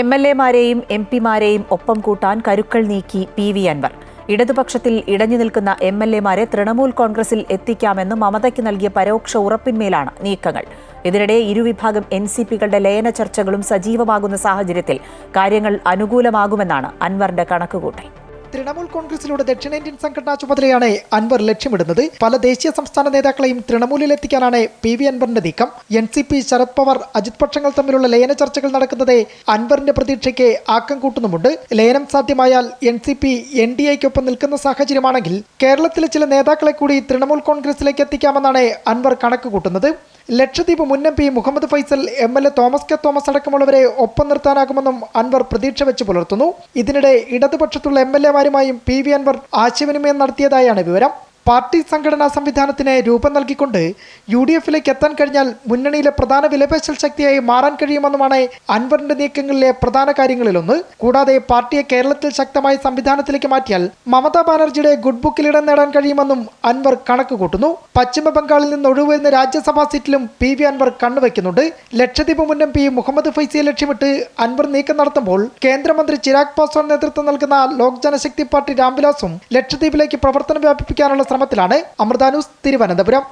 M L എമാരെയും M പിമാരെയും ഒപ്പം കൂട്ടാൻ കരുക്കൾ നീക്കി പി വി അൻവർ. ഇടതുപക്ഷത്തിൽ ഇടഞ്ഞു നിൽക്കുന്ന എം എൽ എമാരെ തൃണമൂൽ കോൺഗ്രസിൽ എത്തിക്കാമെന്ന് മമതയ്ക്ക് നൽകിയ പരോക്ഷ ഉറപ്പിന്മേലാണ് നീക്കങ്ങൾ. ഇതിനിടെ ഇരുവിഭാഗം എൻ സി പികളുടെ ലയന ചർച്ചകളും സജീവമാകുന്ന സാഹചര്യത്തിൽ കാര്യങ്ങൾ അനുകൂലമാകുമെന്നാണ് അൻവറിന്റെ കണക്കുകൂട്ടൽ. തൃണമൂൽ കോൺഗ്രസിലൂടെ ദക്ഷിണേന്ത്യൻ സംഘടനാ ചുമതലയാണ് അൻവർ ലക്ഷ്യമിടുന്നത്. പല ദേശീയ സംസ്ഥാന നേതാക്കളെയും തൃണമൂലിൽ എത്തിക്കാനാണ് പി വി അൻവറിന്റെ നീക്കം. N C P Sharad Pawar Ajit പക്ഷങ്ങൾ തമ്മിലുള്ള ലയന ചർച്ചകൾ നടക്കുന്നത് അൻവറിന്റെ പ്രതീക്ഷയ്ക്ക് ആക്കം കൂട്ടുന്നുമുണ്ട്. ലയനം സാധ്യമായാൽ N C P N D എക്കൊപ്പം നിൽക്കുന്ന സാഹചര്യമാണെങ്കിൽ കേരളത്തിലെ ചില നേതാക്കളെ കൂടി തൃണമൂൽ കോൺഗ്രസിലേക്ക് എത്തിക്കാമെന്നാണ് അൻവർ കണക്ക് കൂട്ടുന്നത്. ലക്ഷദ്വീപ് മുൻ M P Muhammad Faisal M L A Thomas K Thomas അടക്കമുള്ളവരെ ഒപ്പം നിർത്താനാകുമെന്നും അൻവർ പ്രതീക്ഷ വെച്ച് പുലർത്തുന്നു. ഇതിനിടെ ഇടതുപക്ഷത്തുള്ള എം എൽ എമാരുമായും പി വി അൻവർ ആശയവിനിമയം നടത്തിയതായാണ് വിവരം. പാർട്ടി സംഘടനാ സംവിധാനത്തിന് രൂപം നൽകിക്കൊണ്ട് യു ഡി എഫിലേക്ക് എത്താൻ കഴിഞ്ഞാൽ മുന്നണിയിലെ പ്രധാന വിലപേശൽ ശക്തിയായി മാറാൻ കഴിയുമെന്നുമാണ് അൻവറിന്റെ നീക്കങ്ങളിലെ പ്രധാന കാര്യങ്ങളിലൊന്ന്. കൂടാതെ പാർട്ടിയെ കേരളത്തിൽ ശക്തമായ സംവിധാനത്തിലേക്ക് മാറ്റിയാൽ മമതാ ബാനർജിയുടെ ഗുഡ് ബുക്കിൽ ഇടം നേടാൻ കഴിയുമെന്നും അൻവർ കണക്ക് കൂട്ടുന്നു പശ്ചിമബംഗാളിൽ നിന്ന് ഒഴിവരുന്ന രാജ്യസഭാ സീറ്റിലും പി വി അൻവർ കണ്ണുവെക്കുന്നുണ്ട്. ലക്ഷദ്വീപ് മുൻ എം പി മുഹമ്മദ് ഫൈസിയെ ലക്ഷ്യമിട്ട് അൻവർ നീക്കം നടത്തുമ്പോൾ കേന്ദ്രമന്ത്രി ചിരാഗ് പാസ്വാൻ നേതൃത്വം നൽകുന്ന ലോക് ജനശക്തി പാർട്ടി രാംവിലാസും ലക്ഷദ്വീപിലേക്ക് പ്രവർത്തനം വ്യാപിപ്പിക്കാനുള്ള ശ്രമത്തിലാണ് അമൃത തിരുവനന്തപുരം.